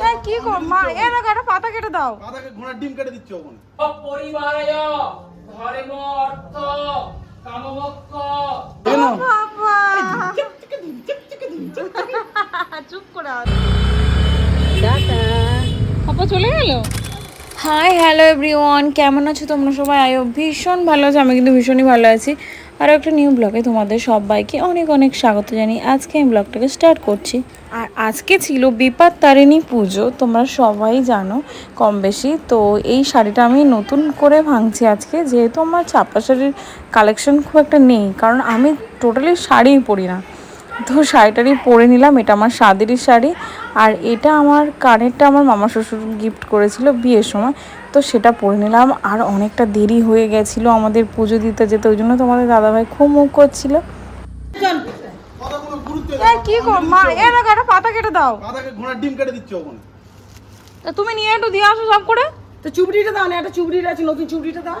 এ, কি কর মা এ দেখো একটা পাতা কেটে দাও। পাতাকে ঘোড়ার ডিম কেটে দিচ্ছ ওখানে। পরিবারায় ধর্ম অর্থ কামমোক্ষ বাবা চুপ করে আয়। পাপা চলে গেল? হাই হ্যালো এভরিওয়ান কেমন আছো তোমরা সবাই? আয়ো ভীষণ ভালো আছো। আমি কিন্তু ভীষণই ভালো আছি। আর একটা নিউ ব্লগে তোমাদের সবাইকে অনেক অনেক স্বাগত জানি আজকে আমি ব্লগটাকে স্টার্ট করছি। আর আজকে ছিল বিপাদ তারিণী পুজো, তোমরা সবাই জানো কম বেশি। তো এই শাড়িটা আমি নতুন করে ভাঙছি আজকে, যেহেতু আমার ছাপা শাড়ির কালেকশন খুব একটা নেই, কারণ আমি টোটালি শাড়িই পরি না। তো শাড়িটারি পরে নিলাম এটা আমার স্বাদেরই শাড়ি আর এটা আমার কানেরটা আমার মামা শ্বশুর গিফট করেছিল বিয়ের সময় তো সেটা পরে নিলাম আর অনেকটা দেরি হয়ে গেছিল আমাদের পুজো দিতে যেতে ওই জন্য তোমাদের দাদাভাই খুব মুখ করছিল কি কর মা এ দেখো একটা পাতা কেটে দাও পাতাকে ঘোড়ার ডিম কেটে দিচ্ছ ওখানে তা তুমি নিয়ে একটু দিয়ে আসো সব করে তো চুবড়িটা দাও না একটা চুবড়িটা আছে নতুন চুবড়িটা দাও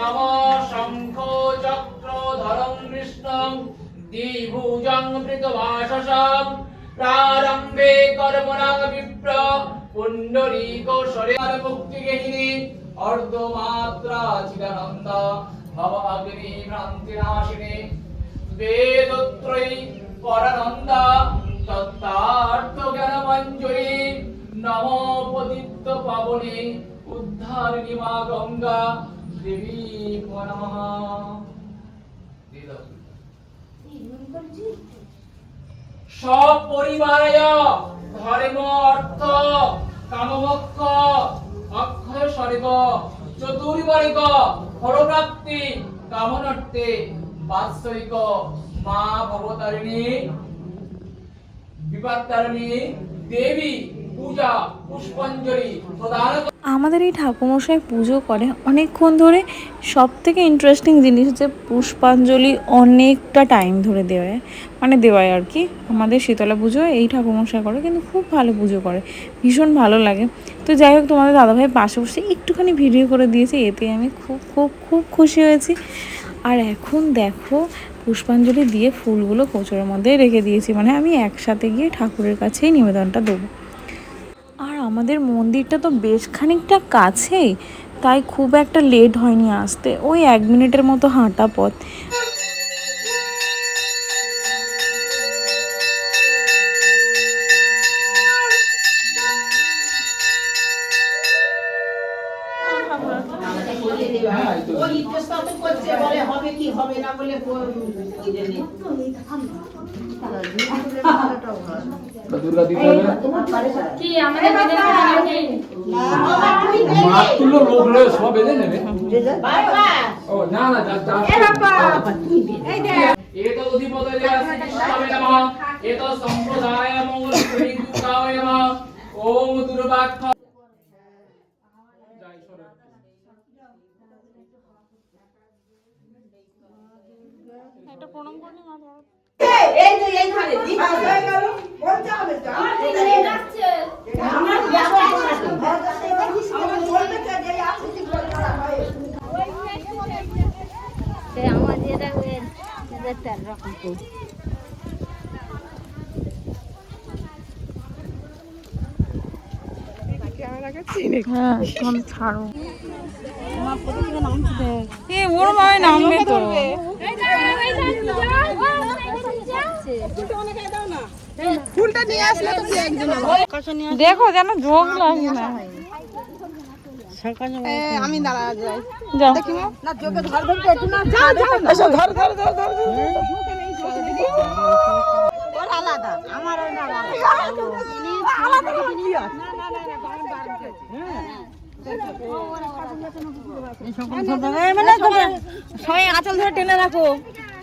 নম শঙ্খ চক্র ধরং কৃষ্ণং দ্বিভুজং মৃতভাষসং প্রারম্ভে কর্মণাং বিপ্র পুণ্ডরীক শরীর মুক্তিগেহিনী অর্ধমাত্রা চিদানন্দ ভব অগ্নি ভ্রান্তিনাশিনী বেদত্রয়ী পরানন্দা তত্তার্থ জ্ঞান মঞ্জুরি নম পতিত্ব পাবনে উদ্ধারিণী মা গঙ্গা দেবী নমঃ। দিয়ে ধর্ম অর্থ কামমোক্ষ অক্ষয় স্বর্গ চতুর্বর্গ ফলপ্রাপ্তি কামনার্থে বাৎসরিক মা ভবতারিণী। বিপত্তারিণী দেবী পূজা পুষ্পাঞ্জলি প্রদান আমাদের এই ঠাকুমশাই পুজো করে অনেকক্ষণ ধরে সব থেকে ইন্টারেস্টিং জিনিস হচ্ছে পুষ্পাঞ্জলি অনেকটা টাইম ধরে দেওয়ায়। মানে দেওয়ায় আর কি। আমাদের শীতলা পুজো এই ঠাকুমশাই করে, কিন্তু খুব ভালো পুজো করে। ভীষণ ভালো লাগে। তো যাই হোক, তোমাদের দাদাভাই পাশে বসে একটুখানি ভিডিও করে দিয়েছে, এতে আমি খুব খুব খুব খুশি হয়েছি। আর এখন দেখো, পুষ্পাঞ্জলি দিয়ে ফুলগুলো কোচরের মধ্যে রেখে দিয়েছি। মানে আমি একসাথে গিয়ে ঠাকুরের কাছেই নিবেদনটা দেবো। আমাদের মন্দিরটা তো বেশ খানিকটা কাছেই, তাই খুব একটা লেট হয়নি আসতে। ওই এক মিনিটের মতো হাঁটা পথ। দুর্গা দিতে হবে না মাছ লোক রয়ে সব বেঁধে নেবে। ও না না যা যা। এতো নমঃ এতো সম্প্রদায় মঙ্গল নমঃ ওম দুর্বাক্ষ এই যে এইখানে দীপা হয়ে গেল। বলতে হবে তো। আমার ব্যবহার আমার বলতে চাই যে আসলে বলতে হয় আমাদের তেল রকম হ্যাঁ ছাড়ো। এ ওর মামে নামবে তো। দেখো যেন যোগ লাগে না। আমি দাঁড়া যাই। যাও। না যোগে ধর ধর একটু না? যা যা ধর ধর ধর ধর ওর আলাদা আমার ওই আলাদা আলাদা। কি আছে না না না না বার বার মানে সবাই আঁচল ধরে টেনে রাখো।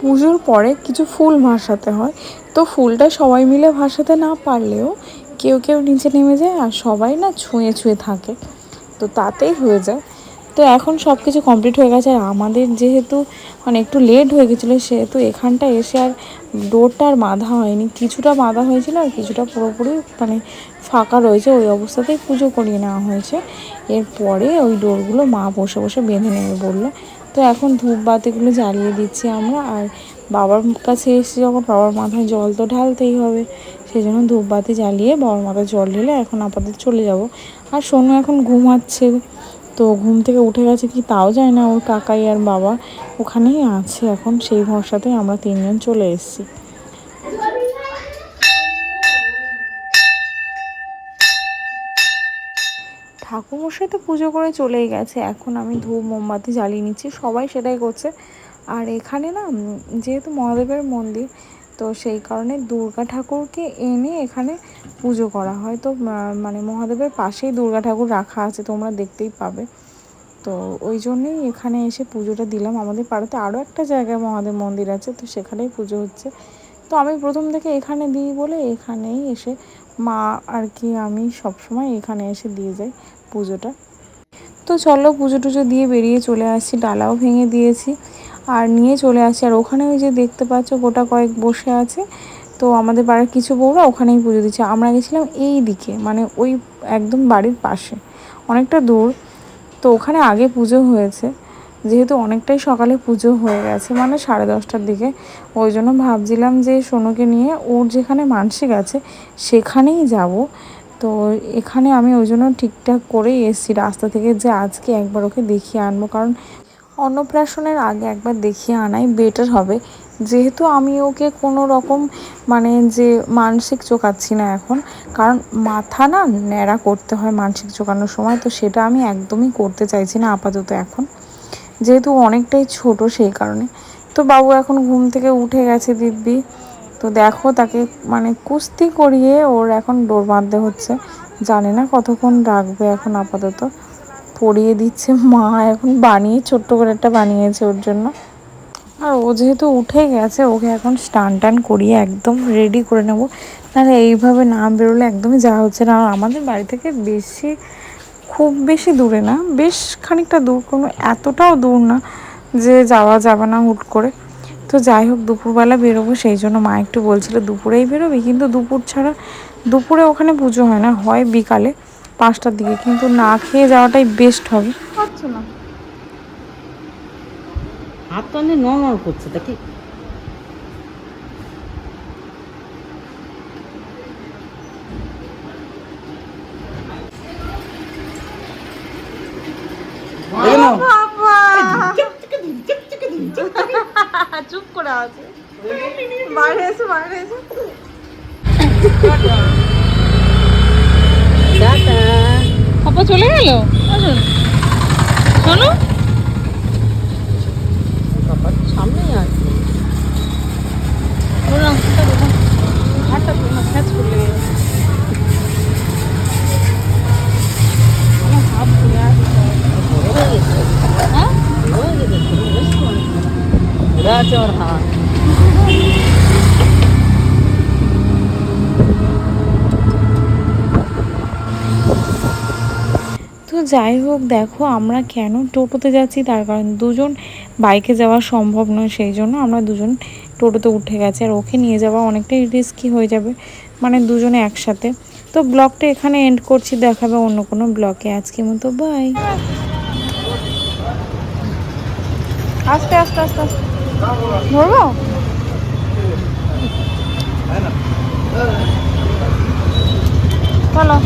পুজোর পরে কিছু ফুল ভাসাতে হয়। তো ফুলটা সবাই মিলে ভাসাতে না পারলেও কেউ কেউ নিচে নেমে যায় আর সবাই না ছুঁয়ে ছুঁয়ে থাকে। তো তাতেই হয়ে যায়। তো এখন সব কিছু কমপ্লিট হয়ে গেছে আর আমাদের যেহেতু মানে একটু লেট হয়ে গেছিল, সেহেতু এখানটা এসে আর ডোরটা আর বাঁধা হয়নি। কিছুটা বাঁধা হয়েছিল আর কিছুটা পুরোপুরি মানে ফাঁকা রয়েছে। ওই অবস্থাতেই পুজো করিয়ে নেওয়া হয়েছে। এরপরে ওই ডোরগুলো মা বসে বসে বেঁধে নেবে বলল। তো এখন ধূপ বাতিগুলো জ্বালিয়ে দিচ্ছি আমরা। আর বাবার কাছে এসে যখন বাবার মাথায় জল তো ঢালতেই হবে সেই জন্য ধূপবাতি জ্বালিয়ে বাবার মাথায় জল ঢেলে এখন আপাতত চলে যাব। আর সোনু এখন ঘুমাচ্ছে। তো ঘুম থেকে উঠে গেছে কি তাও যায় না ওর কাকাই আর বাবা ওখানেই আছে এখন, সেই ভরসাতেই আমরা তিনজন চলে এসেছি। ঠাকুরমশাই তো পুজো করে চলেই গেছে, এখন আমি ধূপ, মোমবাতি জ্বালিয়ে নিচ্ছি, সবাই সেটাই করছে। আর এখানে না যেহেতু মহাদেবের মন্দির তো সেই কারণে দুর্গা ঠাকুরকে এনে এখানে পুজো করা হয়। তো মানে মহাদেবের পাশেই দুর্গা ঠাকুর রাখা আছে, তোমরা দেখতেই পাবে। তো ওই জন্যই এখানে এসে পুজোটা দিলাম। আমাদের পাড়াতে আরও একটা জায়গায় মহাদেব মন্দির আছে, তো সেখানেই পুজো হচ্ছে। তো আমি প্রথম থেকে এখানে দিই বলে এখানেই এসে মা আর কি আমি সবসময় এখানে এসে দিয়ে যাই পুজোটা। তো চলো পুজো টুজো দিয়ে বেরিয়ে চলে আসছি। ডালাও ভেঙে দিয়েছি। আর নিয়ে চলে আসছি আর ওখানে ওই যে দেখতে পাচ্ছ গোটা কয়েক বসে আছে। তো আমাদের বাড়ির কিছু বউরা ওখানেই পুজো দিচ্ছে। আমরা গেছিলাম এই দিকে মানে ওই একদম বাড়ির পাশে। অনেকটা দূর। তো ওখানে আগে পুজো হয়েছে। যেহেতু অনেকটাই সকালে পুজো হয়ে গেছে মানে সাড়ে দশটার দিকে। ওই জন্য ভাবছিলাম যে সোনুকে নিয়ে ওর যেখানে মানসিক আছে সেখানেই যাব। তো এখানে আমি ওই জন্য ঠিকঠাক করেই এসেছি। রাস্তা থেকে যে আজকে একবার ওকে দেখিয়ে আনব। কারণ অন্নপ্রাশনের আগে একবার দেখিয়ে আনাই বেটার হবে। যেহেতু আমি ওকে কোনো রকম মানে যে মানসিক চোকাচ্ছি না এখন, কারণ মাথা না ন্যাড়া করতে হয় মানসিক চোকানোর সময়, তো সেটা আমি একদমই করতে চাইছি না আপাতত এখন। যেহেতু অনেকটাই ছোট সেই কারণে। তো বাবু এখন ঘুম থেকে উঠে গেছে দিব্যি। তো দেখো তাকে মানে কুস্তি করিয়ে ওর এখন ডোর বাঁধতে হচ্ছে। জানি না কতক্ষণ রাখবে এখন আপাতত। পরিয়ে দিচ্ছে। মা এখন বানিয়ে, ছোট্ট করে একটা বানিয়েছে ওর জন্য। আর ও যেহেতু উঠে গেছে, ওকে এখন স্টান টান করিয়ে একদম রেডি করে নেব। নাহলে এইভাবে না বেরোলে একদমই যাওয়া হচ্ছে না। আমাদের বাড়ি থেকে বেশি, খুব বেশি দূরে না, বেশ খানিকটা দূর। কোনো এতটাও দূর না যে যাওয়া যাবে না হুট করে। তো যাই হোক, দুপুরবেলা বেরোবো, সেই জন্য মা একটু বলছিল দুপুরেই বেরোবি। কিন্তু দুপুর ছাড়া, দুপুরে ওখানে পুজো হয় না, হয় বিকালে। পাঁচটার দিকে কিন্তু না খেয়ে যাওয়াটাই বেস্ট হবে। পারছ না। হাত তো অনেক নড় করছে দেখি চুপ করে আছে। বাইরে এসে বাইরে এসে। টাটা। পাপা চলে গেল? শোনো। সামনেই আছে। ওর হাতটা খ্যাচ করলে হাত ধরে আসছে হ্যাঁ? আছে ওর হাত। তো যাই হোক, দেখো আমরা কেন টোটোতে যাচ্ছি, তার কারণ দুজন বাইকে যাওয়া সম্ভব নয়, সেই জন্য আমরা দুজন টোটোতে উঠে গেছি। আর ওকে নিয়ে যাওয়া অনেকটাই রিস্কি হয়ে যাবে মানে দুজনে একসাথে। তো ব্লগটা এখানে এন্ড করছি, দেখাবে অন্য কোনো ব্লগে। আজকে মতো বাই আস্তে আস্তে আস্তে আস্তে। ধরবো? চলো।